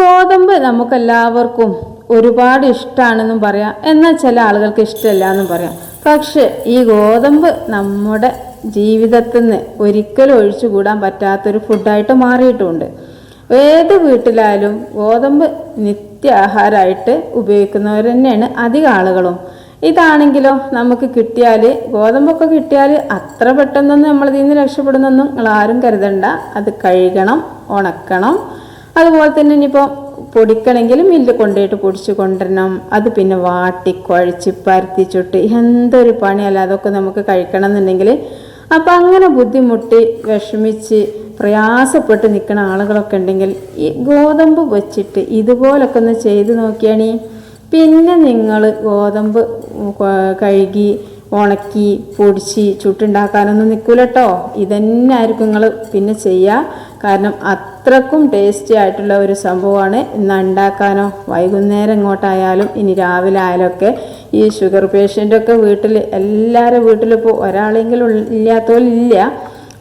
ഗോതമ്പ് നമുക്കെല്ലാവർക്കും ഒരുപാട് ഇഷ്ടമാണെന്നും പറയാം. എന്നാൽ ചില ആളുകൾക്ക് ഇഷ്ടമല്ല എന്നും പറയാം. പക്ഷേ ഈ ഗോതമ്പ് നമ്മുടെ ജീവിതത്തിൽ നിന്ന് ഒരിക്കലും ഒഴിച്ചുകൂടാൻ പറ്റാത്തൊരു ഫുഡായിട്ട് മാറിയിട്ടുമുണ്ട് ഏത് വീട്ടിലായാലും ഗോതമ്പ് നിത്യ ആഹാരമായിട്ട് ഉപയോഗിക്കുന്നവർ തന്നെയാണ് അധികം ആളുകളും. ഇതാണെങ്കിലോ നമുക്ക് കിട്ടിയാൽ ഗോതമ്പൊക്കെ കിട്ടിയാൽ അത്ര പെട്ടെന്നൊന്നും നമ്മളിതിൽ നിന്ന് രക്ഷപ്പെടുന്നൊന്നും നിങ്ങൾ ആരും കരുതണ്ട. അത് കഴുകണം ഉണക്കണം. അതുപോലെ തന്നെ ഇനിയിപ്പോൾ പൊടിക്കണമെങ്കിൽ മില്ല് കൊണ്ടുപോയിട്ട് പൊടിച്ച് കൊണ്ടുവരണം. അത് പിന്നെ വാട്ടി കുഴച്ച് പരത്തി ചുട്ട് എന്തൊരു പണിയല്ല അതൊക്കെ നമുക്ക് കഴിക്കണം എന്നുണ്ടെങ്കിൽ അപ്പം അങ്ങനെ ബുദ്ധിമുട്ടി വിഷമിച്ച് പ്രയാസപ്പെട്ട് നിൽക്കുന്ന ആളുകളൊക്കെ ഉണ്ടെങ്കിൽ ഈ ഗോതമ്പ് വെച്ചിട്ട് ഇതുപോലൊക്കെ ഒന്ന് ചെയ്ത് നോക്കിയാണീ. പിന്നെ നിങ്ങൾ ഗോതമ്പ് കഴുകി ഉണക്കി പൊടിച്ച് ചുട്ടുണ്ടാക്കാനൊന്നും നിൽക്കൂല കേട്ടോ ഇതന്നെ ആയിരിക്കും നിങ്ങൾ പിന്നെ ചെയ്യുക കാരണം അത്രക്കും ടേസ്റ്റി ആയിട്ടുള്ള ഒരു സംഭവമാണ്. ഇന്ന് ഉണ്ടാക്കാനോ വൈകുന്നേരം ഇങ്ങോട്ടായാലും ഇനി രാവിലെ ആയാലും ഒക്കെ ഈ ഷുഗർ പേഷ്യന്റൊക്കെ വീട്ടിൽ എല്ലാവരുടെ വീട്ടിലിപ്പോൾ ഒരാളെങ്കിലും ഇല്ലാത്തവരില്ല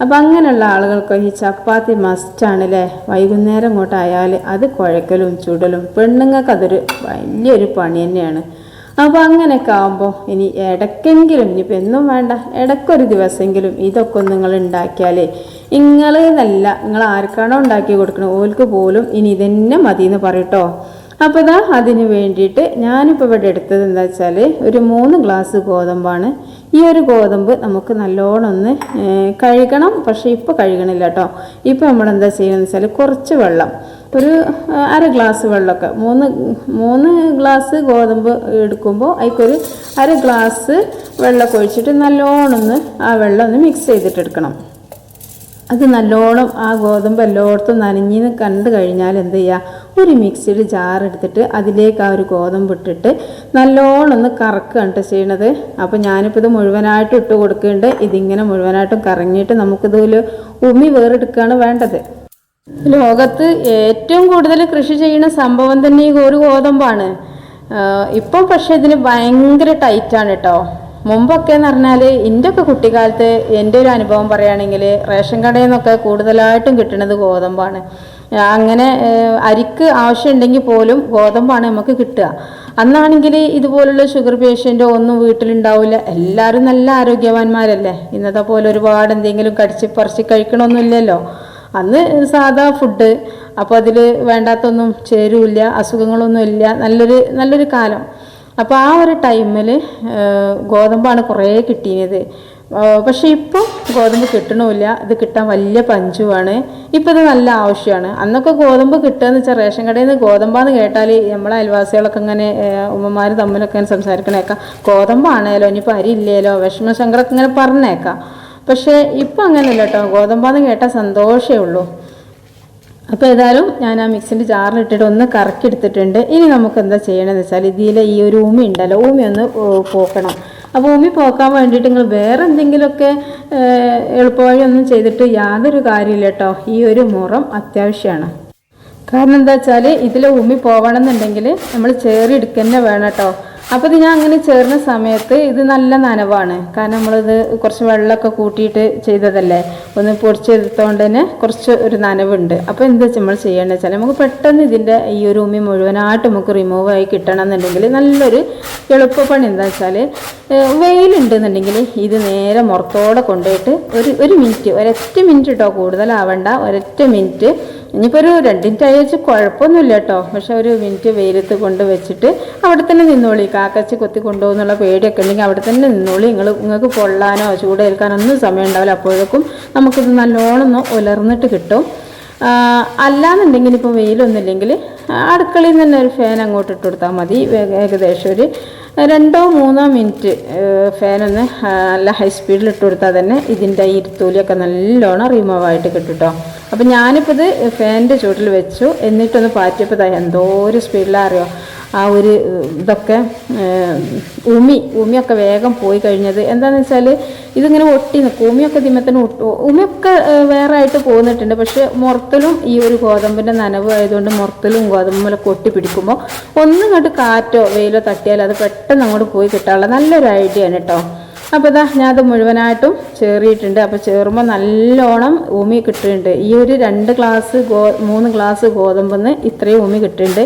അപ്പം അങ്ങനെയുള്ള ആളുകൾക്ക് ഈ ചപ്പാത്തി മസ്റ്റാണ് അല്ലേ വൈകുന്നേരം ഇങ്ങോട്ടായാൽ അത് കുഴക്കലും ചുടലും പെണ്ണുങ്ങൾക്ക് അതൊരു വലിയൊരു പണി തന്നെയാണ്. അപ്പോൾ അങ്ങനെയൊക്കെ ആകുമ്പോൾ ഇനി ഇടയ്ക്കെങ്കിലും ഇനിയിപ്പോൾ എന്നും വേണ്ട ഇടയ്ക്കൊരു ദിവസമെങ്കിലും ഇതൊക്കെ നിങ്ങൾ ഉണ്ടാക്കിയാൽ നിങ്ങൾ നിങ്ങൾ ആർക്കാണോ ഉണ്ടാക്കി കൊടുക്കണം? ഓൽക്ക് പോലും ഇനി ഇതന്നെ മതി എന്ന് പറയട്ടോ അപ്പോൾ ഇതാ അതിന് വേണ്ടിയിട്ട് ഞാനിപ്പോൾ ഇവിടെ എടുത്തത് എന്താ വെച്ചാൽ ഒരു മൂന്ന് ഗ്ലാസ് ഗോതമ്പാണ്. ഈ ഒരു ഗോതമ്പ് നമുക്ക് നല്ലോണം ഒന്ന് കഴുകണം. പക്ഷേ ഇപ്പോൾ കഴുകണില്ല കേട്ടോ ഇപ്പോൾ നമ്മൾ എന്താ വെച്ചാൽ കുറച്ച് വെള്ളം ഒരു അര ഗ്ലാസ് വെള്ളമൊക്കെ മൂന്ന് മൂന്ന് ഗ്ലാസ് ഗോതമ്പ് എടുക്കുമ്പോൾ അതിക്കൊരു അര ഗ്ലാസ് വെള്ളമൊക്കെ ഒഴിച്ചിട്ട് നല്ലോണം ഒന്ന് ആ വെള്ളം ഒന്ന് മിക്സ് ചെയ്തിട്ടെടുക്കണം. അത് നല്ലോണം ആ ഗോതമ്പ് എല്ലായിടത്തും നനഞ്ഞിന്ന് കണ്ടു കഴിഞ്ഞാൽ എന്ത് ചെയ്യുക ഒരു മിക്സിയുടെ ജാർ എടുത്തിട്ട് അതിലേക്ക് ആ ഒരു ഗോതമ്പ് ഇട്ടിട്ട് നല്ലോണം ഒന്ന് കറക്കുകയാണ് ചെയ്യണത്. അപ്പോൾ ഞാനിപ്പോൾ ഇത് മുഴുവനായിട്ട് ഇട്ട് കൊടുക്കുന്നുണ്ട്. ഇതിങ്ങനെ മുഴുവനായിട്ടും കറങ്ങിയിട്ട് നമുക്കിതിൽ ഉമി വേറെടുക്കുകയാണ് വേണ്ടത്. ലോകത്ത് ഏറ്റവും കൂടുതൽ കൃഷി ചെയ്യുന്ന സംഭവം തന്നെ ഈ ഒരു ഗോതമ്പാണ്. ഇപ്പം പക്ഷേ ഇതിന് ഭയങ്കര ടൈറ്റാണ് കേട്ടോ മുമ്പൊക്കെ എന്ന് പറഞ്ഞാൽ എന്റെ ഒക്കെ കുട്ടിക്കാലത്ത് എന്റെ ഒരു അനുഭവം പറയുകയാണെങ്കിൽ റേഷൻ കടയിൽ നിന്നൊക്കെ കൂടുതലായിട്ടും കിട്ടുന്നത് ഗോതമ്പാണ്. അങ്ങനെ അരിക്ക് ആവശ്യമുണ്ടെങ്കിൽ പോലും ഗോതമ്പാണ് നമുക്ക് കിട്ടുക. അന്നാണെങ്കിൽ ഇതുപോലുള്ള ഷുഗർ പേഷ്യന്റ് ഒന്നും വീട്ടിലുണ്ടാവില്ല എല്ലാവരും നല്ല ആരോഗ്യവാന്മാരല്ലേ? ഇന്നത്തെ പോലെ ഒരുപാട് എന്തെങ്കിലും കടിച്ച് പറിച്ച് കഴിക്കണമൊന്നുമില്ലല്ലോ അന്ന് സാധാ ഫുഡ് അപ്പോൾ അതിൽ വേണ്ടാത്തൊന്നും ചേരൂല്ല അസുഖങ്ങളൊന്നും ഇല്ല. നല്ലൊരു നല്ലൊരു കാലം. അപ്പോൾ ആ ഒരു ടൈമിൽ ഗോതമ്പാണ് കുറേ കിട്ടിയത് പക്ഷെ ഇപ്പോൾ ഗോതമ്പ് കിട്ടണമില്ല ഇത് കിട്ടാൻ വലിയ പഞ്ചുമാണ് ഇപ്പോൾ ഇത് നല്ല ആവശ്യമാണ് അന്നൊക്കെ ഗോതമ്പ് കിട്ടുകയെന്ന് വെച്ചാൽ റേഷൻ കടയിൽ നിന്ന് ഗോതമ്പാന്ന് കേട്ടാൽ നമ്മളെ അയൽവാസികളൊക്കെ ഇങ്ങനെ ഉമ്മമാർ തമ്മിലൊക്കെ സംസാരിക്കണേക്കാം. ഗോതമ്പാണേലോ ഇനിയിപ്പോൾ അരി ഇല്ലേലോ വിഷമശങ്കറൊക്കെ ഇങ്ങനെ പറഞ്ഞേക്കാം. പക്ഷേ ഇപ്പം അങ്ങനെയല്ല കേട്ടോ ഗോതമ്പാന്ന് കേട്ടാൽ സന്തോഷമേ ഉള്ളൂ. അപ്പോൾ ഏതായാലും ഞാൻ ആ മിക്സിന്റെ ജാറിലിട്ടിട്ട് ഒന്ന് കറക്കി എടുത്തിട്ടുണ്ട് ഇനി നമുക്ക് എന്താ ചെയ്യണമെന്ന് വെച്ചാൽ ഇതിലെ ഈ ഒരു ഊമി ഉണ്ടല്ലോ ഊമി ഒന്ന് പോക്കണം. അപ്പോൾ ഊമി പോക്കാൻ വേണ്ടിയിട്ട് നിങ്ങൾ വേറെ എന്തെങ്കിലുമൊക്കെ എളുപ്പവഴി ഒന്നും ചെയ്തിട്ട് യാതൊരു കാര്യമില്ല കേട്ടോ. ഈ ഒരു മുറം അത്യാവശ്യമാണ്. കാരണം എന്താ വെച്ചാൽ ഇതിൽ ഉമി പോകണമെന്നുണ്ടെങ്കിൽ നമ്മൾ ചേറി തന്നെ വേണം കേട്ടോ. അപ്പോൾ ഇത് ഞാൻ അങ്ങനെ ചേർന്ന സമയത്ത് ഇത് നല്ല നനവാണ്. കാരണം നമ്മളിത് കുറച്ച് വെള്ളമൊക്കെ കൂട്ടിയിട്ട് ചെയ്തതല്ലേ? ഒന്ന് പൊടിച്ചെടുത്തോണ്ട് തന്നെ കുറച്ച് ഒരു നനവുണ്ട്. അപ്പോൾ എന്താ വെച്ചാൽ നമ്മൾ ചെയ്യേണ്ടത് വെച്ചാൽ നമുക്ക് പെട്ടെന്ന് ഇതിന്റെ ഈ ഒരു ഉമി മുഴുവനായിട്ട് നമുക്ക് റിമൂവ് ആയി കിട്ടണം എന്നുണ്ടെങ്കിൽ നല്ലൊരു എളുപ്പപ്പണി എന്താ വെച്ചാൽ വെയിലുണ്ടെന്നുണ്ടെങ്കിൽ ഇത് നേരെ മുറത്തോടെ കൊണ്ടുപോയിട്ട് ഒരു ഒരു മിനിറ്റ് ഒരൊറ്റ മിനിറ്റ് കേട്ടോ കൂടുതലാവണ്ട. ഒരൊറ്റ മിനിറ്റ് ഇനിയിപ്പോൾ ഒരു രണ്ട് മിനിറ്റ് അയച്ച് കുഴപ്പമൊന്നുമില്ല കേട്ടോ. പക്ഷെ ഒരു മിനിറ്റ് വെയിലത്ത് കൊണ്ട് വെച്ചിട്ട് അവിടെ തന്നെ നിന്നോളി. കാക്കച്ചി കൊത്തി കൊണ്ടുപോകുന്നുള്ള പേടിയൊക്കെ ഉണ്ടെങ്കിൽ അവിടെ തന്നെ നിന്നോളി. നിങ്ങൾ നിങ്ങൾക്ക് പൊള്ളാനോ ചൂടേൽക്കാനോ ഒന്നും സമയം ഉണ്ടാവില്ല. അപ്പോഴേക്കും നമുക്കിത് നല്ലോണം ഉലർന്നിട്ട് കിട്ടും. അല്ലാന്നുണ്ടെങ്കിൽ ഇപ്പോൾ വെയിലൊന്നുമില്ലെങ്കിൽ അടുക്കളയിൽ നിന്ന് ഒരു ഫാൻ അങ്ങോട്ട് ഇട്ട് കൊടുത്താൽ മതി. ഏകദേശം ഒരു രണ്ടോ മൂന്നോ മിനിറ്റ് ഫാനൊന്ന് നല്ല ഹൈ സ്പീഡിൽ ഇട്ട് കൊടുത്താൽ തന്നെ ഇതിന്റെ ഈ ഇരുത്തൂലിയൊക്കെ നല്ലോണം റിമൂവ് ആയിട്ട് കിട്ടും കേട്ടോ അപ്പം ഞാനിപ്പോൾ ഇത് ഫാനിന്റെ ചുവട്ടിൽ വെച്ചു. എന്നിട്ടൊന്ന് പാറ്റിയപ്പോൾ എന്തോ ഒരു സ്പീഡിലാണ് അറിയോ? ആ ഒരു ഇതൊക്കെ ഉമി ഉമിയൊക്കെ വേഗം പോയി കഴിഞ്ഞത് എന്താണെന്ന് വെച്ചാൽ ഇതിങ്ങനെ ഒട്ടി നിൽക്കും ഉമിയൊക്കെ ദിമ്മത്തിന് ഉമിയൊക്കെ വേറെ ആയിട്ട് പോന്നിട്ടുണ്ട്. പക്ഷെ മുറത്തിലും ഈ ഒരു ഗോതമ്പിന്റെ നനവ് ആയതുകൊണ്ട് മുറത്തിലും ഗോതമ്പിലൊക്കെ ഒട്ടി പിടിക്കുമ്പോൾ ഒന്നും ഇങ്ങോട്ട് കാറ്റോ വെയിലോ തട്ടിയാൽ അത് പെട്ടെന്ന് അങ്ങോട്ട് പോയി കിട്ടാനുള്ള നല്ലൊരു ഐഡിയ ആണ് കേട്ടോ അപ്പോൾ ഇതാ ഞാനത് മുഴുവനായിട്ടും ചേറിയിട്ടുണ്ട്. അപ്പോൾ ചേറുമ്പോൾ നല്ലോണം ഉമി കിട്ടുന്നുണ്ട്. ഈ ഒരു രണ്ട് ഗ്ലാസ് ഗോ മൂന്ന് ഗ്ലാസ് ഗോതമ്പെന്ന് ഇത്രയും ഉമി കിട്ടുന്നുണ്ട്.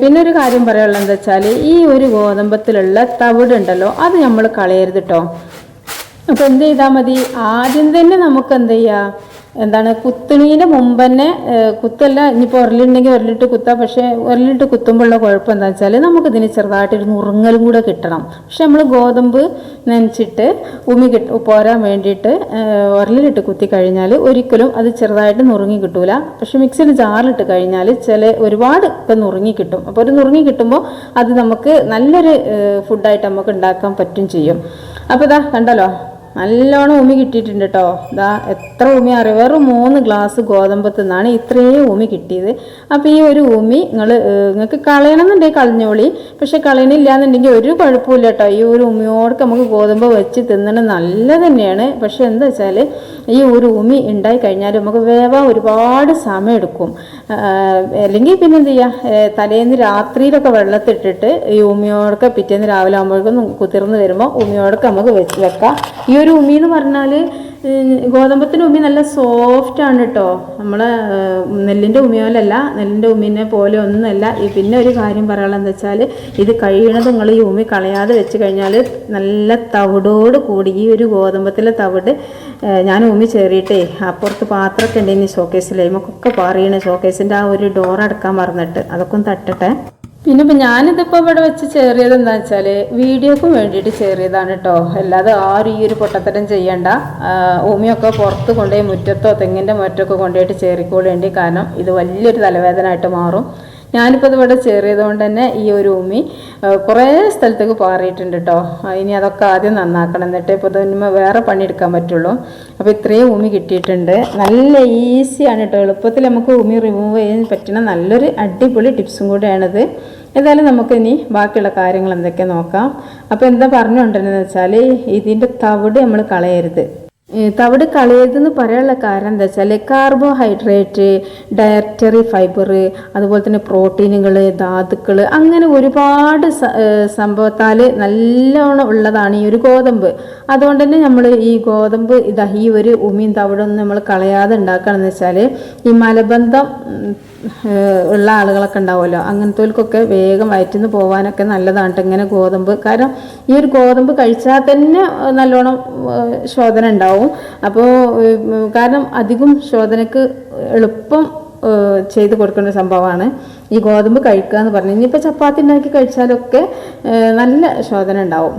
പിന്നെ ഒരു കാര്യം പറയാനുള്ളത് എന്താ വെച്ചാൽ ഈ ഒരു ഗോതമ്പത്തിലുള്ള തവിടുണ്ടല്ലോ അത് നമ്മൾ കളയരുത് കേട്ടോ അപ്പോൾ എന്ത് ചെയ്താൽ മതി? ആദ്യം തന്നെ നമുക്ക് എന്ത് ചെയ്യുക എന്താണ് കുത്തുണീന്റെ മുമ്പ് തന്നെ കുത്തല്ല ഇനിയിപ്പോൾ ഉരലുണ്ടെങ്കിൽ ഉരലിട്ട് കുത്താം പക്ഷേ ഉരലിട്ട് കുത്തുമ്പോഴുള്ള കുഴപ്പം എന്താ വെച്ചാൽ നമുക്കിതിന് ചെറുതായിട്ടൊരു നുറുങ്ങലും കൂടെ കിട്ടണം. പക്ഷെ നമ്മൾ ഗോതമ്പ് നനച്ചിട്ട് ഉമി കിട്ട പോരാൻ വേണ്ടിയിട്ട് ഉരലിലിട്ട് കുത്തി കഴിഞ്ഞാൽ ഒരിക്കലും അത് ചെറുതായിട്ട് നുറുങ്ങി കിട്ടൂല. പക്ഷെ മിക്സിയിൽ ജാറിലിട്ട് കഴിഞ്ഞാൽ ചില ഒരുപാട് ഇപ്പം നുറുങ്ങി കിട്ടും. അപ്പോൾ ഒരു നുറുങ്ങി കിട്ടുമ്പോൾ അത് നമുക്ക് നല്ലൊരു ഫുഡായിട്ട് നമുക്ക് ഉണ്ടാക്കാൻ പറ്റും ചെയ്യും. അപ്പോൾ ഇതാ കണ്ടല്ലോ നല്ലോണം ഉമി കിട്ടിയിട്ടുണ്ട് കേട്ടോ ഇതാ എത്ര ഉമി അറിയാം? വെറും മൂന്ന് ഗ്ലാസ് ഗോതമ്പത്ത് നിന്നാണ് ഇത്രയും ഉമി കിട്ടിയത്. അപ്പോൾ ഈ ഒരു ഉമി നിങ്ങൾ നിങ്ങൾക്ക് കളയണമെന്നുണ്ടെങ്കിൽ കളഞ്ഞോളി. പക്ഷെ കളയണില്ല എന്നുണ്ടെങ്കിൽ ഒരു കുഴപ്പമില്ല കേട്ടോ ഈ ഒരു ഉമിയോടൊക്കെ നമുക്ക് ഗോതമ്പ് വെച്ച് തിന്നണത് നല്ലത് തന്നെയാണ്. പക്ഷെ എന്താ വെച്ചാൽ ഈ ഒരു ഉമി ഉണ്ടായി കഴിഞ്ഞാൽ നമുക്ക് വേവാൻ ഒരുപാട് സമയം എടുക്കും. അല്ലെങ്കിൽ പിന്നെ എന്ത് ചെയ്യുക തലേന്ന് രാത്രിയിലൊക്കെ വെള്ളത്തിട്ടിട്ട് ഈ ഉമിയോടൊക്കെ പിറ്റേന്ന് രാവിലെ ആകുമ്പോഴേക്കും കുതിർന്ന് വരുമ്പോൾ ഉമിയോടൊക്കെ നമുക്ക് വെച്ച് വെക്കാം. ഈ ഒരു ഉമി എന്ന് പറഞ്ഞാൽ ഗോതമ്പത്തിന്റെ ഉമി നല്ല സോഫ്റ്റ് ആണ് കേട്ടോ നമ്മൾ നെല്ലിന്റെ ഉമി പോലല്ല നെല്ലിന്റെ ഉമിനെ പോലെ ഒന്നുമല്ല. പിന്നെ ഒരു കാര്യം പറയാനുള്ളത് എന്താ വെച്ചാൽ ഇത് കഴിയണത് നിങ്ങൾ ഈ ഉമി കളയാതെ വെച്ച് കഴിഞ്ഞാൽ നല്ല തവിടോട് കൂടി ഈ ഒരു ഗോതമ്പത്തിലെ തവിട് ഞാൻ ഉമി ചേറിയിട്ടേ അപ്പുറത്ത് പാത്രമൊക്കെ ഉണ്ടെങ്കിൽ ഷോക്കേസിൽ നമുക്കൊക്കെ പറയണ ഷോക്കേസിന്റെ ആ ഒരു ഡോർ അടക്കാൻ മറന്നിട്ട്. അതൊക്കെ ഒന്ന് തട്ടട്ടെ? പിന്നെ ഇപ്പം ഞാനിതിപ്പോൾ ഇവിടെ വെച്ച് ചേറിയത് എന്താ വെച്ചാൽ വീഡിയോക്ക് വേണ്ടിയിട്ട് ചേറിയതാണ് കേട്ടോ അല്ലാതെ ആരും ഈ ഒരു പൊട്ടത്തരം ചെയ്യണ്ട. ഊമിയൊക്കെ പുറത്ത് കൊണ്ടുപോയി മുറ്റത്തോ തെങ്ങിന്റെ മുറ്റമൊക്കെ കൊണ്ടുപോയിട്ട് ചേറിക്കൂടേണ്ടി കാരണം ഇത് വലിയൊരു തലവേദന ആയിട്ട് മാറും. ഞാനിപ്പോൾ അത് ഇവിടെ ചേറിയത് കൊണ്ട് തന്നെ ഈ ഒരു ഉമി കുറേ സ്ഥലത്തേക്ക് പാറിയിട്ടുണ്ട് കേട്ടോ ഇനി അതൊക്കെ ആദ്യം നന്നാക്കണം. എന്നിട്ട് ഇപ്പോൾ ഇതിനുമ്പോൾ വേറെ പണിയെടുക്കാൻ പറ്റുള്ളൂ. അപ്പോൾ ഇത്രയും ഉമി കിട്ടിയിട്ടുണ്ട്. നല്ല ഈസിയാണ് കേട്ടോ എളുപ്പത്തിൽ നമുക്ക് ഉമി റിമൂവ് ചെയ്യാൻ പറ്റുന്ന നല്ലൊരു അടിപൊളി ടിപ്സും കൂടെയാണിത്. ഏതായാലും നമുക്ക് ഇനി ബാക്കിയുള്ള കാര്യങ്ങൾ എന്തൊക്കെ നോക്കാം. അപ്പോൾ എന്താ പറഞ്ഞുകൊണ്ടിരുന്നതെന്ന് വെച്ചാൽ ഇതിന്റെ തവിട് നമ്മൾ കളയരുത്. തവിട് കളയരുതെന്ന് പറയാനുള്ള കാരണം എന്താ വെച്ചാൽ കാർബോഹൈഡ്രേറ്റ് ഡയറ്ററി ഫൈബർ അതുപോലെ തന്നെ പ്രോട്ടീനുകൾ ധാതുക്കൾ അങ്ങനെ ഒരുപാട് സംഭവത്താൽ നല്ലോണം ഉള്ളതാണ് ഈ ഒരു ഗോതമ്പ്. അതുകൊണ്ട് തന്നെ നമ്മൾ ഈ ഗോതമ്പ് ഇതാ ഈ ഒരു ഉമിയും തവിടൊന്നും നമ്മൾ കളയാതെ ഉണ്ടാക്കുകയാണെന്ന് വെച്ചാൽ ഈ മലബന്ധം ഉള്ള ആളുകളൊക്കെ ഉണ്ടാവുമല്ലോ. അങ്ങനത്തേൽക്കൊക്കെ വേഗം വയറ്റിന്ന് പോകാനൊക്കെ നല്ലതാണ് ഇങ്ങനെ ഗോതമ്പ്. കാരണം ഈ ഒരു ഗോതമ്പ് കഴിച്ചാൽ തന്നെ നല്ലോണം ശോധന ഉണ്ടാവും. അപ്പോൾ കാരണം അധികം ശോധനക്ക് എളുപ്പം ചെയ്ത് കൊടുക്കേണ്ട സംഭവമാണ്. ഈ ഗോതമ്പ് കഴിക്കുക എന്ന് പറഞ്ഞു ഇനിയിപ്പോൾ ചപ്പാത്തി ഉണ്ടാക്കി കഴിച്ചാലൊക്കെ നല്ല ശോധന ഉണ്ടാവും.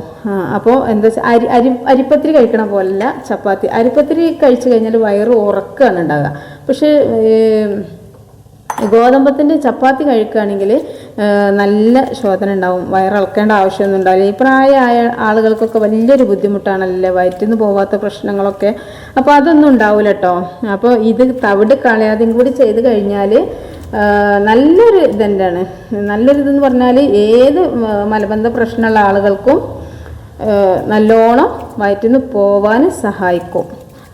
അപ്പോൾ എന്താ വെച്ചാൽ അരി അരി അരിപ്പത്തിരി കഴിക്കണ പോലല്ല ചപ്പാത്തി. അരിപ്പത്തിരി കഴിച്ചു കഴിഞ്ഞാൽ വയറ് ഉറക്കമാണ് ഉണ്ടാകുക പക്ഷേ ഗോതമ്പത്തിന്റെ ചപ്പാത്തി കഴിക്കുകയാണെങ്കിൽ നല്ല ശോധന ഉണ്ടാവും. വയറിളക്കേണ്ട ആവശ്യമൊന്നും ഉണ്ടാവില്ല ഈ പ്രായമായ ആളുകൾക്കൊക്കെ വലിയൊരു ബുദ്ധിമുട്ടാണല്ലേ വയറ്റിന്ന് പോകാത്ത പ്രശ്നങ്ങളൊക്കെ. അപ്പോൾ അതൊന്നും ഉണ്ടാവില്ല കേട്ടോ അപ്പോൾ ഇത് തവിട് കളയാതെയും കൂടി ചെയ്ത് കഴിഞ്ഞാൽ നല്ലൊരു ഇതെന്താണ് നല്ലൊരു ഇതെന്ന് പറഞ്ഞാൽ ഏത് മലബന്ധ പ്രശ്നമുള്ള ആളുകൾക്കും നല്ലോണം നല്ലോണം വയറ്റിന്ന് പോവാൻ സഹായിക്കും.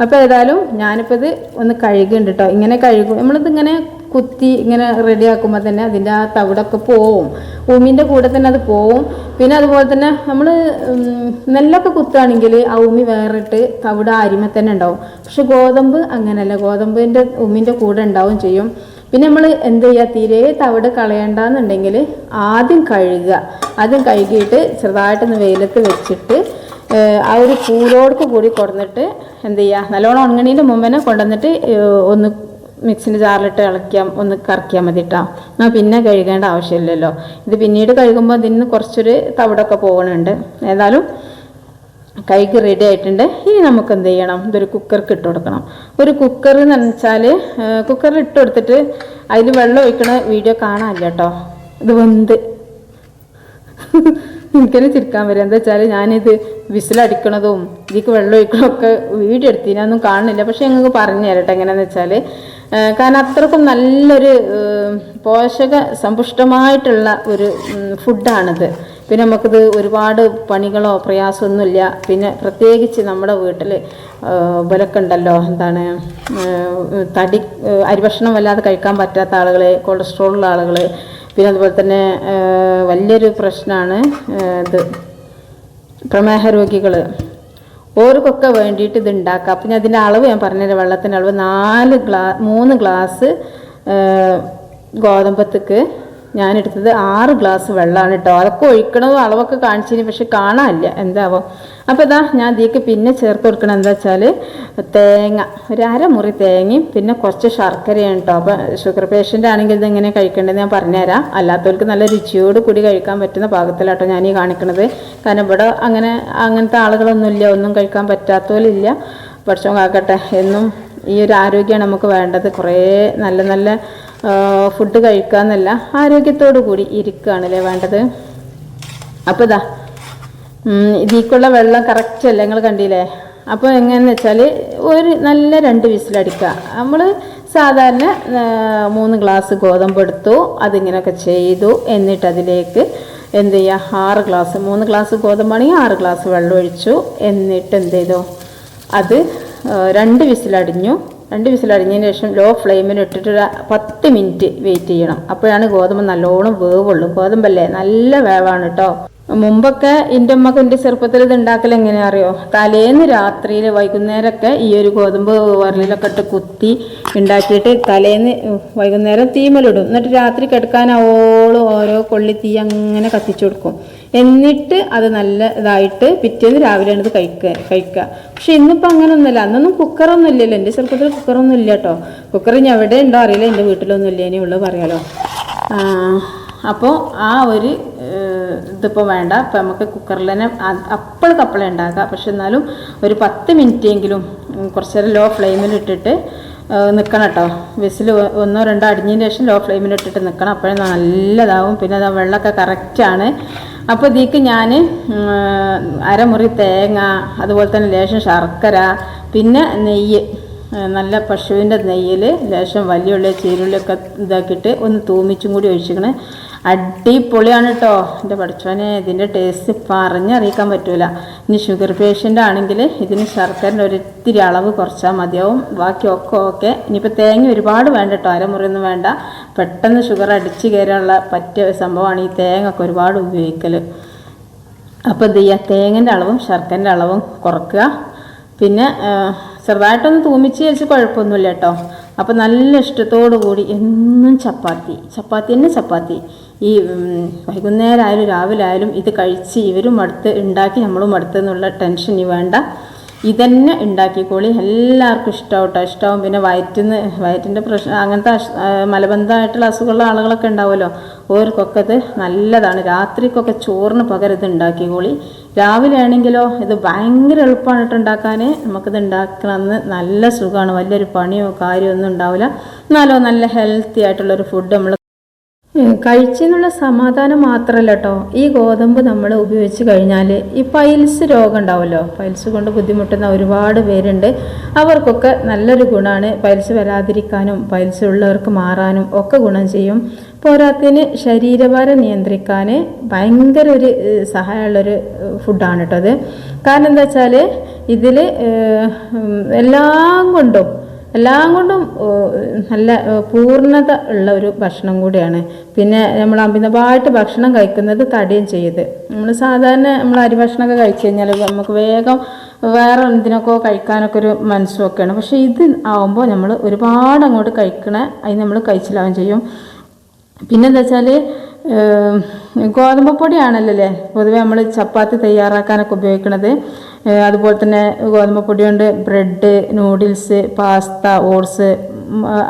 അപ്പോൾ ഏതായാലും ഞാനിപ്പോൾ ഇത് ഒന്ന് കഴുകുന്നുണ്ട് കേട്ടോ ഇങ്ങനെ കഴുകും. നമ്മളിതിങ്ങനെ കുത്തി ഇങ്ങനെ റെഡിയാക്കുമ്പോൾ തന്നെ അതിന്റെ ആ തവിടൊക്കെ പോവും. ഉമിന്റെ കൂടെ തന്നെ അത് പോവും. പിന്നെ അതുപോലെ തന്നെ നമ്മൾ നെല്ലൊക്കെ കുത്തുകയാണെങ്കിൽ ആ ഉമി വേറിട്ട് തവിട് അരിമ തന്നെ ഉണ്ടാവും. പക്ഷെ ഗോതമ്പ് അങ്ങനെയല്ല. ഗോതമ്പിന്റെ ഉമിന്റെ കൂടെ ഉണ്ടാവും ചെയ്യും. പിന്നെ നമ്മൾ എന്ത് ചെയ്യുക തീരെ തവിട് കളയണ്ടെന്നുണ്ടെങ്കിൽ ആദ്യം കഴുകുക. ആദ്യം കഴുകിയിട്ട് ചെറുതായിട്ടൊന്ന് വെയിലത്ത് വെച്ചിട്ട് ആ ഒരു ചൂടോടക്ക് കൂടി കൊടുന്നിട്ട് എന്ത് ചെയ്യുക നല്ലോണം ഉണങ്ങണീന്റെ മുമ്പേ കൊണ്ടുവന്നിട്ട് ഒന്ന് മിക്സിന്റെ ജാറിലിട്ട് ഇളക്കിയാൽ ഒന്ന് കറക്കിയാൽ മതി കേട്ടോ എന്നാൽ പിന്നെ കഴുകേണ്ട ആവശ്യമില്ലല്ലോ. ഇത് പിന്നീട് കഴുകുമ്പോൾ ഇതിന് കുറച്ചൊരു തവിടൊക്കെ പോകുന്നുണ്ട് ഏതായാലും കൈക്ക് റെഡി ആയിട്ടുണ്ട്. ഇനി നമുക്ക് എന്ത് ചെയ്യണം? ഇതൊരു കുക്കർക്ക് ഇട്ട് കൊടുക്കണം. ഒരു കുക്കർ എന്ന് വെച്ചാൽ കുക്കറിൽ ഇട്ട് കൊടുത്തിട്ട് അതിൽ വെള്ളം ഒഴിക്കണ വീഡിയോ കാണാനില്ല കേട്ടോ ഇത് വെന്ത്. എനിക്കത് ചിരിക്കാൻ വരും. എന്താ വെച്ചാൽ ഞാനിത് വിസിലടിക്കണതും ഇതിക്ക് വെള്ളം ഒഴിക്കണമൊക്കെ വീഡിയോ എടുത്തിനൊന്നും കാണുന്നില്ല. പക്ഷെ ഞങ്ങൾക്ക് പറഞ്ഞു തരട്ടെ എങ്ങനെയാണെന്ന് വെച്ചാൽ കാരണം അത്രക്കും നല്ലൊരു പോഷക സമ്പുഷ്ടമായിട്ടുള്ള ഒരു ഫുഡാണിത്. പിന്നെ നമുക്കിത് ഒരുപാട് പണികളോ പ്രയാസമൊന്നുമില്ല പിന്നെ പ്രത്യേകിച്ച് നമ്മുടെ വീട്ടിൽ ഇവരൊക്കെ ഉണ്ടല്ലോ. എന്താണ് തടി അരിഭക്ഷണം വല്ലാതെ കഴിക്കാൻ പറ്റാത്ത ആളുകൾ കൊളസ്ട്രോളുള്ള ആളുകൾ പിന്നെ അതുപോലെ തന്നെ വലിയൊരു പ്രശ്നമാണ് ഇത് പ്രമേഹ രോഗികൾ ഓർക്കൊക്കെ വേണ്ടിയിട്ട് ഇത് ഉണ്ടാക്കാം അപ്പം ഞാൻ അതിന്റെ അളവ് ഞാൻ പറഞ്ഞുതരാം വെള്ളത്തിന്റെ അളവ് നാല് ഗ്ലാ മൂന്ന് ഗ്ലാസ് ഗോതമ്പത്തേക്ക് ഞാൻ എടുത്തത് ആറ് ഗ്ലാസ് വെള്ളമാണ് കേട്ടോ. അതൊക്കെ ഒഴിക്കണത് അളവൊക്കെ കാണിച്ചിന് പക്ഷെ കാണാനില്ല. എന്താവോ? അപ്പോൾ ഇതാ ഞാൻ ഇതിലേക്ക് പിന്നെ ചേർത്ത് കൊടുക്കണം എന്താ വെച്ചാൽ തേങ്ങ. ഒരു അരമുറി തേങ്ങയും പിന്നെ കുറച്ച് ശർക്കരയാണ് കേട്ടോ. അപ്പോൾ ഷുഗർ പേഷ്യന്റ് ആണെങ്കിൽ ഇത് എങ്ങനെ കഴിക്കേണ്ടത് ഞാൻ പറഞ്ഞുതരാം. അല്ലാത്തവർക്ക് നല്ല രുചിയോട് കൂടി കഴിക്കാൻ പറ്റുന്ന പാകത്തിലാട്ടോ ഞാൻ ഈ കാണിക്കണത്. കാരണം ഇവിടെ അങ്ങനെ അങ്ങനത്തെ ആളുകളൊന്നുമില്ല ഒന്നും കഴിക്കാൻ പറ്റാത്തവരില്ല. പക്ഷെ കാക്കട്ടെ എന്നും ഈ ഒരു ആരോഗ്യമാണ് നമുക്ക് വേണ്ടത്. കുറേ നല്ല നല്ല ഫുഡ് കഴിക്കാന്നല്ല ആരോഗ്യത്തോടു കൂടി ഇരിക്കുകയാണല്ലേ വേണ്ടത്. അപ്പോൾ ഇതാ ഇതിക്കുള്ള വെള്ളം കറക്റ്റ് അല്ലേ നിങ്ങൾ കണ്ടില്ലേ? അപ്പോൾ എങ്ങനെയെന്ന് വെച്ചാൽ ഒരു നല്ല രണ്ട് വിസിലടിക്കുക നമ്മൾ സാധാരണ മൂന്ന് ഗ്ലാസ് ഗോതമ്പ് എടുത്തു അതിങ്ങനെയൊക്കെ ചെയ്തു എന്നിട്ട് അതിലേക്ക് എന്ത് ചെയ്യുക ആറ് ഗ്ലാസ് മൂന്ന് ഗ്ലാസ് ഗോതമ്പാണെങ്കിൽ ആറ് ഗ്ലാസ് വെള്ളം ഒഴിച്ചു എന്നിട്ട് എന്ത് ചെയ്തു? അത് രണ്ട് വിസിലടിഞ്ഞു രണ്ട് വിസിലടിഞ്ഞതിന് ശേഷം ലോ ഫ്ലെയിമിൽ ഇട്ടിട്ട് ഒരു പത്ത് മിനിറ്റ് വെയിറ്റ് ചെയ്യണം. അപ്പോഴാണ് ഗോതമ്പ് നല്ലോണം വേവുള്ളൂ. ഗോതമ്പല്ലേ? നല്ല വേവാണ് കേട്ടോ മുമ്പൊക്കെ എന്റെ അമ്മയ്ക്ക് എന്റെ ചെറുപ്പത്തിൽ ഇത് ഉണ്ടാക്കൽ അറിയോ? തലേന്ന് രാത്രിയിൽ വൈകുന്നേരമൊക്കെ ഈ ഒരു ഗോതമ്പ് വരലിലൊക്കെ ഇട്ട് കുത്തി ഉണ്ടാക്കിയിട്ട് തലേന്ന് വൈകുന്നേരം തീമലിടും എന്നിട്ട് രാത്രി കിടക്കാനാവോളം ഓരോ കൊള്ളി തീ അങ്ങനെ കത്തിച്ചു കൊടുക്കും. എന്നിട്ട് അത് നല്ല ഇതായിട്ട് പിറ്റേന്ന് രാവിലെയാണ് ഇത് കഴിക്കുക കഴിക്കുക പക്ഷെ ഇന്നിപ്പോൾ അങ്ങനൊന്നുമില്ല. അന്നൊന്നും കുക്കറൊന്നും ഇല്ലല്ലോ. എന്റെ ചെറുപ്പത്തിൽ കുക്കറൊന്നും ഇല്ല കേട്ടോ. കുക്കർ ഞാൻ എവിടെ ഉണ്ടോ അറിയില്ല. എന്റെ വീട്ടിലൊന്നും ഇല്ല. ഇനി ഉള്ളു പറയാലോ. അപ്പോൾ ആ ഒരു ഇതിപ്പോൾ വേണ്ട. ഇപ്പം നമുക്ക് കുക്കറിൽ തന്നെ അപ്പോൾ കപ്പള ഉണ്ടാക്കാം. പക്ഷെ എന്നാലും ഒരു പത്ത് മിനിറ്റെങ്കിലും കുറച്ച് നേരം ലോ ഫ്ലെയിമിൽ ഇട്ടിട്ട് നിൽക്കണം കേട്ടോ. വിസിൽ ഒന്നോ രണ്ടോ അടിഞ്ഞതിന് ശേഷം ലോ ഫ്ലെയിമിൽ ഇട്ടിട്ട് നിൽക്കണം അപ്പോഴേ നല്ലതാവും. പിന്നെ അത് വെള്ളമൊക്കെ കറക്റ്റാണ്. അപ്പോൾ ഇതിക്ക് ഞാൻ അരമുറി തേങ്ങ അതുപോലെ തന്നെ ലേശം ശർക്കര പിന്നെ നെയ്യ് നല്ല പശുവിന്റെ നെയ്യിൽ ലേശം വലിയുള്ളി ചീരുള്ളിയൊക്കെ ഇതാക്കിയിട്ട് ഒന്ന് തൂമിച്ചും കൂടി ഒഴിച്ചിക്കണേ അടിപൊളിയാണ് കേട്ടോ എന്റെ പഠിച്ചോനെ ഇതിന്റെ ടേസ്റ്റ് പറഞ്ഞറിയിക്കാൻ പറ്റൂല. ഇനി ഷുഗർ പേഷ്യന്റ് ആണെങ്കിൽ ഇതിന് ശർക്കരന്റെ ഒരിത്തിരി അളവ് കുറച്ചാൽ മതിയാവും. ബാക്കിയൊക്കെ ഓക്കെ ഇനിയിപ്പോൾ തേങ്ങ ഒരുപാട് വേണ്ട കേട്ടോ അരമുറിയൊന്നും വേണ്ട. പെട്ടെന്ന് ഷുഗർ അടിച്ച് കയറാനുള്ള പറ്റിയ സംഭവമാണ് ഈ തേങ്ങ ഒക്കെ ഒരുപാട് ഉപയോഗിക്കൽ. അപ്പോൾ എന്ത് ചെയ്യുക തേങ്ങന്റെ അളവും ശർക്കരന്റെ അളവും കുറക്കുക. പിന്നെ ചെറുതായിട്ടൊന്ന് തൂമിച്ച് വെച്ച് കുഴപ്പമൊന്നുമില്ല കേട്ടോ അപ്പോൾ നല്ല ഇഷ്ടത്തോടു കൂടി എന്നും ചപ്പാത്തി. ചപ്പാത്തി തന്നെ ചപ്പാത്തി. ഈ വൈകുന്നേരം ആയാലും രാവിലെ ആയാലും ഇത് കഴിച്ച് ഇവരും അടുത്ത് ഉണ്ടാക്കി നമ്മളും അടുത്തെന്നുള്ള ടെൻഷൻ ഇനി വേണ്ട. ഇതന്നെ ഉണ്ടാക്കിക്കോളി. എല്ലാവർക്കും ഇഷ്ടമാവും കേട്ടോ ഇഷ്ടമാവും പിന്നെ വയറ്റിന്ന് വയറ്റിന്റെ പ്രശ്നം അങ്ങനത്തെ മലബന്ധമായിട്ടുള്ള അസുഖമുള്ള ആളുകളൊക്കെ ഉണ്ടാവുമല്ലോ. ഓർക്കൊക്കെ ഇത് നല്ലതാണ്. രാത്രിക്കൊക്കെ ചോറിന് പകരം ഇത് ഉണ്ടാക്കിക്കോളി. രാവിലെ ആണെങ്കിലോ ഇത് ഭയങ്കര എളുപ്പമാണ് കേട്ടോ ഉണ്ടാക്കാൻ നമുക്കിത് ഉണ്ടാക്കണമെന്ന് നല്ല സുഖമാണ്. വലിയൊരു പണിയോ കാര്യമോ ഒന്നും ഉണ്ടാവില്ല. എന്നാലോ നല്ല ഹെൽത്തി ആയിട്ടുള്ളൊരു ഫുഡ് നമ്മൾ ഉം, കഴിച്ചെന്നുള്ള സമാധാനം മാത്രമല്ല കേട്ടോ ഈ ഗോതമ്പ് നമ്മൾ ഉപയോഗിച്ച് കഴിഞ്ഞാൽ ഈ പൈൽസ് രോഗം ഉണ്ടാവുമല്ലോ പൈൽസ് കൊണ്ട് ബുദ്ധിമുട്ടുന്ന ഒരുപാട് പേരുണ്ട്. അവർക്കൊക്കെ നല്ലൊരു ഗുണമാണ് പൈൽസ് വരാതിരിക്കാനും പൈൽസ് ഉള്ളവർക്ക് മാറാനും ഒക്കെ ഗുണം ചെയ്യും. പോരാത്തതിന് ശരീരഭാരം നിയന്ത്രിക്കാൻ ഭയങ്കര ഒരു സഹായമുള്ളൊരു ഫുഡാണ് കേട്ടോ അത്. കാരണം എന്താ വെച്ചാൽ ഇതിൽ എല്ലാം കൊണ്ടും എല്ലാം കൊണ്ടും നല്ല പൂർണത ഉള്ള ഒരു ഭക്ഷണം കൂടിയാണ്. പിന്നെ നമ്മൾ അമിതമായിട്ട് ഭക്ഷണം കഴിക്കുന്നത് തടയും ചെയ്ത്. നമ്മൾ സാധാരണ നമ്മൾ അരി ഭക്ഷണമൊക്കെ കഴിച്ചു കഴിഞ്ഞാൽ നമുക്ക് വേഗം വേറെ എന്തിനൊക്കെ കഴിക്കാനൊക്കെ ഒരു മനസ്സുമൊക്കെയാണ് പക്ഷേ ഇത് ആവുമ്പോൾ നമ്മൾ ഒരുപാട് അങ്ങോട്ട് കഴിക്കണേ അതിന് നമ്മൾ കഴിച്ചിലാവും ചെയ്യും. പിന്നെന്താ വെച്ചാൽ ഗോതമ്പ് പൊടിയാണല്ലോ അല്ലേ? പൊതുവെ നമ്മൾ ചപ്പാത്തി തയ്യാറാക്കാനൊക്കെ ഉപയോഗിക്കണത്. അതുപോലെ തന്നെ ഗോതമ്പ് പൊടി കൊണ്ട് ബ്രെഡ് നൂഡിൽസ് പാസ്ത ഓട്സ്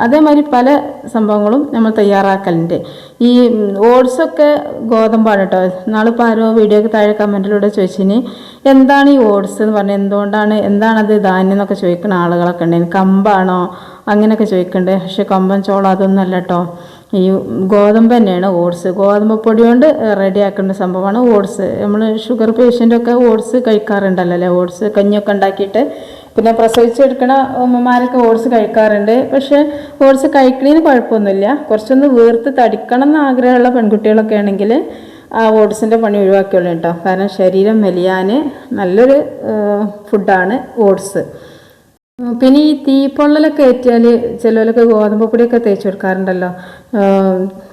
അതേമാതിരി പല സംഭവങ്ങളും നമ്മൾ തയ്യാറാക്കലുണ്ട്. ഈ ഓട്സൊക്കെ ഗോതമ്പാണ് കേട്ടോ. നാളിപ്പോൾ ആരോ വീഡിയോക്ക് താഴെ കമന്റിലൂടെ ചോദിച്ചിന് എന്താണ് ഈ ഓട്സ് എന്ന് പറഞ്ഞാൽ എന്തുകൊണ്ടാണ് എന്താണത് ധാന്യം എന്നൊക്കെ ചോദിക്കുന്ന ആളുകളൊക്കെ ഉണ്ട്. കമ്പാണോ? അങ്ങനെയൊക്കെ ചോദിക്കുന്നുണ്ട് പക്ഷെ കമ്പൻ ചോളം അതൊന്നും അല്ല കേട്ടോ. ഈ ഗോതമ്പ് തന്നെയാണ് ഓട്സ്. ഗോതമ്പ് പൊടി കൊണ്ട് റെഡിയാക്കേണ്ട സംഭവമാണ് ഓട്സ്. നമ്മൾ ഷുഗർ പേഷ്യന്റൊക്കെ ഓട്സ് കഴിക്കാറുണ്ടല്ലോ അല്ലേ? ഓട്സ് കഞ്ഞിയൊക്കെ ഉണ്ടാക്കിയിട്ട്. പിന്നെ പ്രസവിച്ചെടുക്കണ ഉമ്മമാരൊക്കെ ഓട്സ് കഴിക്കാറുണ്ട്. പക്ഷേ ഓട്സ് കഴിക്കണതിന് കുഴപ്പമൊന്നുമില്ല. കുറച്ചൊന്ന് വീർത്ത് തടിക്കണം എന്ന് ആഗ്രഹമുള്ള പെൺകുട്ടികളൊക്കെ ആണെങ്കിൽ ആ ഓട്സിന്റെ പണി ഒഴിവാക്കിയുള്ളൂ കേട്ടോ. കാരണം ശരീരം മെലിയാൻ നല്ലൊരു ഫുഡാണ് ഓട്സ്. പിന്നെ ഈ തീപ്പൊള്ളലൊക്കെ ഏറ്റാൽ ചിലവരൊക്കെ ഗോതമ്പ് പൊടിയൊക്കെ തേച്ച് കൊടുക്കാറുണ്ടല്ലോ.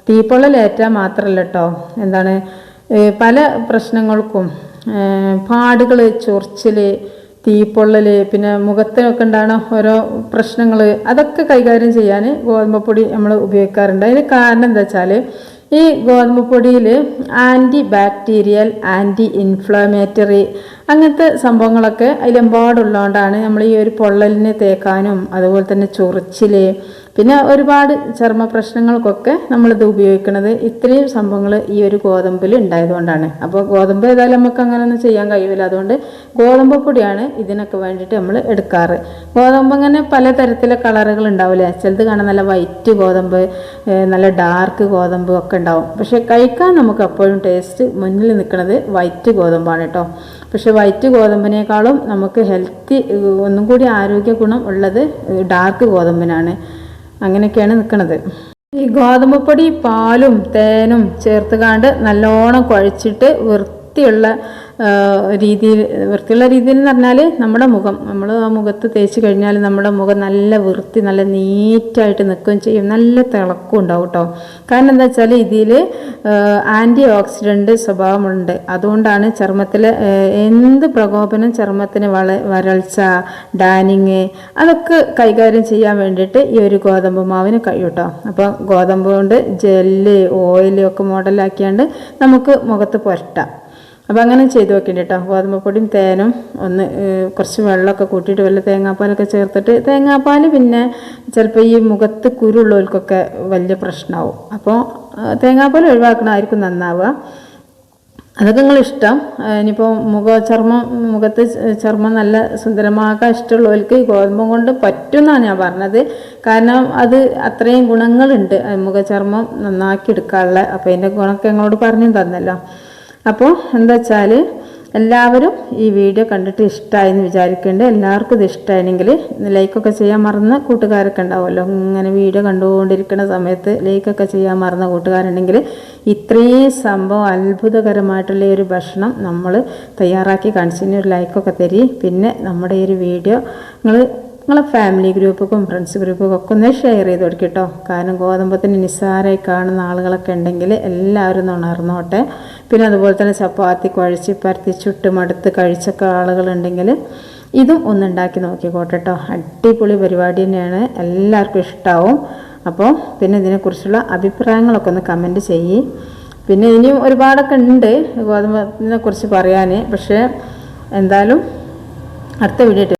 തീപ്പൊള്ളലേറ്റാൽ മാത്രമല്ല കേട്ടോ എന്താണ് പല പ്രശ്നങ്ങൾക്കും പാടുകൾ ചൊറിച്ചിൽ തീപ്പൊള്ളൽ പിന്നെ മുഖത്തിനൊക്കെ ഉണ്ടാകുന്ന ഓരോ പ്രശ്നങ്ങൾ അതൊക്കെ കൈകാര്യം ചെയ്യാൻ ഗോതമ്പ് പൊടി നമ്മൾ ഉപയോഗിക്കാറുണ്ട്. അതിന് കാരണം എന്താ വെച്ചാൽ ഈ ഗോതമ്പ് പൊടിയിൽ ആന്റി ബാക്ടീരിയൽ ആന്റി ഇൻഫ്ലമേറ്ററി അങ്ങനത്തെ സംഭവങ്ങളൊക്കെ അതിലെമ്പാടുള്ളതുകൊണ്ടാണ് നമ്മൾ ഈ ഒരു പൊള്ളലിനെ തേക്കാനും അതുപോലെ തന്നെ ചൊറിച്ചിൽ പിന്നെ ഒരുപാട് ചർമ്മ പ്രശ്നങ്ങൾക്കൊക്കെ നമ്മളിത് ഉപയോഗിക്കുന്നത് ഇത്രയും സംഭവങ്ങൾ ഈ ഒരു ഗോതമ്പിൽ ഉണ്ടായതുകൊണ്ടാണ്. അപ്പോൾ ഗോതമ്പ് ഏതായാലും നമുക്ക് അങ്ങനെയൊന്നും ചെയ്യാൻ കഴിയില്ല അതുകൊണ്ട് ഗോതമ്പ് പൊടിയാണ് ഇതിനൊക്കെ വേണ്ടിയിട്ട് നമ്മൾ എടുക്കാറ്. ഗോതമ്പ് അങ്ങനെ പലതരത്തിലെ കളറുകൾ ഉണ്ടാവില്ലേ? ചിലത് കാണാൻ നല്ല വൈറ്റ് ഗോതമ്പ് നല്ല ഡാർക്ക് ഗോതമ്പ് ഒക്കെ ഉണ്ടാവും. പക്ഷേ കഴിക്കാൻ നമുക്ക് അപ്പോഴും ടേസ്റ്റ് മുന്നിൽ നിൽക്കുന്നത് വൈറ്റ് ഗോതമ്പാണ് കേട്ടോ. പക്ഷേ വൈറ്റ് ഗോതമ്പിനേക്കാളും നമുക്ക് ഹെൽത്തി ഒന്നും കൂടി ആരോഗ്യ ഗുണം ഉള്ളത് ഡാർക്ക് ഗോതമ്പിനാണ്. അങ്ങനെയൊക്കെയാണ് നിൽക്കുന്നത് ഈ ഗോതമ്പ് പൊടി പാലും തേനും ചേർത്ത് കാണ്ട് നല്ലോണം കുഴച്ചിട്ട് വൃത്തിയുള്ള രീതിയിൽ വൃത്തിയുള്ള രീതിയിൽ എന്ന് പറഞ്ഞാൽ നമ്മുടെ മുഖം. നമ്മൾ ആ മുഖത്ത് തേച്ച് കഴിഞ്ഞാൽ നമ്മുടെ മുഖം നല്ല വൃത്തി നല്ല നീറ്റായിട്ട് നിൽക്കുകയും ചെയ്യും. നല്ല തിളക്കം ഉണ്ടാവും കേട്ടോ കാരണം എന്താ വെച്ചാൽ ഇതിൽ ആന്റി ഓക്സിഡന്റ് സ്വഭാവമുണ്ട്. അതുകൊണ്ടാണ് ചർമ്മത്തിൽ എന്ത് പ്രകോപനം ചർമ്മത്തിന് വള വരൾച്ച ഡാനിങ് അതൊക്കെ കൈകാര്യം ചെയ്യാൻ വേണ്ടിയിട്ട് ഈ ഒരു ഗോതമ്പ് മാവിന് കഴിയും കേട്ടോ അപ്പോൾ ഗോതമ്പ് കൊണ്ട് ജെല്ല് ഓയിൽ ഒക്കെ മോഡലാക്കിയാണ്ട് നമുക്ക് മുഖത്ത് പുരട്ടാം. അപ്പോൾ അങ്ങനെ ചെയ്ത് വെക്കേണ്ടി കേട്ടോ ഗോതമ്പൊടിയും തേനും ഒന്ന് കുറച്ച് വെള്ളമൊക്കെ കൂട്ടിയിട്ട് വല്ല തേങ്ങാപ്പാലൊക്കെ ചേർത്തിട്ട് തേങ്ങാപ്പാൽ പിന്നെ ചിലപ്പോൾ ഈ മുഖത്ത് കുരുള്ളവർക്കൊക്കെ വലിയ പ്രശ്നമാവും. അപ്പോൾ തേങ്ങാപ്പാൽ ഒഴിവാക്കണമായിരിക്കും നന്നാവുക. അതൊക്കെ നിങ്ങളിഷ്ടം. ഇനിയിപ്പോൾ മുഖ ചർമ്മം മുഖത്ത് ചർമ്മം നല്ല സുന്ദരമാക്കാൻ ഇഷ്ടമുള്ളവർക്ക് ഈ ഗോതമ്പം കൊണ്ട് പറ്റുമെന്നാണ് ഞാൻ പറഞ്ഞത്. കാരണം അത് അത്രയും ഗുണങ്ങളുണ്ട്. മുഖ മുഖചർമ്മം നന്നാക്കി എടുക്കാനുള്ള അപ്പോൾ അതിന്റെ ഗുണമൊക്കെ ഞങ്ങളോട് പറഞ്ഞു തന്നല്ലോ. അപ്പോൾ എന്താ വെച്ചാൽ എല്ലാവരും ഈ വീഡിയോ കണ്ടിട്ട് ഇഷ്ടമായെന്ന് വിചാരിക്കുന്നുണ്ട് എല്ലാവർക്കും ഇത് ഇഷ്ടമായെങ്കിൽ ലൈക്കൊക്കെ ചെയ്യാൻ മറന്ന കൂട്ടുകാരൊക്കെ ഉണ്ടാവുമല്ലോ. ഇങ്ങനെ വീഡിയോ കണ്ടുകൊണ്ടിരിക്കുന്ന സമയത്ത് ലൈക്കൊക്കെ ചെയ്യാൻ മറന്ന കൂട്ടുകാരുണ്ടെങ്കിൽ ഇത്രയും സംഭവം അത്ഭുതകരമായിട്ടുള്ള ഒരു ഭക്ഷണം നമ്മൾ തയ്യാറാക്കി കാണിച്ചതിന് ഒരു ലൈക്കൊക്കെ തരി. പിന്നെ നമ്മുടെ ഈ ഒരു വീഡിയോ നിങ്ങൾ നിങ്ങളെ ഫാമിലി ഗ്രൂപ്പും ഫ്രണ്ട്സ് ഗ്രൂപ്പും ഒക്കെ ഒന്ന് ഷെയർ ചെയ്ത് കൊടുക്കും കേട്ടോ കാരണം ഗോതമ്പത്തിന് നിസ്സാരമായി കാണുന്ന ആളുകളൊക്കെ ഉണ്ടെങ്കിൽ എല്ലാവരും ഒന്ന് ഉണർന്നോട്ടെ. പിന്നെ അതുപോലെ തന്നെ ചപ്പാത്തി കുഴച്ച് പരത്തി ചുട്ട് മടുത്ത് കഴിച്ചൊക്കെ ആളുകളുണ്ടെങ്കിൽ ഇതും ഒന്ന് ഉണ്ടാക്കി അടിപൊളി പരിപാടി തന്നെയാണ്. എല്ലാവർക്കും ഇഷ്ടമാവും അപ്പോൾ പിന്നെ ഇതിനെക്കുറിച്ചുള്ള അഭിപ്രായങ്ങളൊക്കെ ഒന്ന് കമന്റ് ചെയ്യേ. പിന്നെ ഇനിയും ഒരുപാടൊക്കെ ഉണ്ട് ഗോതമ്പത്തിനെ കുറിച്ച് പറയാൻ. പക്ഷേ എന്തായാലും അടുത്ത വീഡിയോ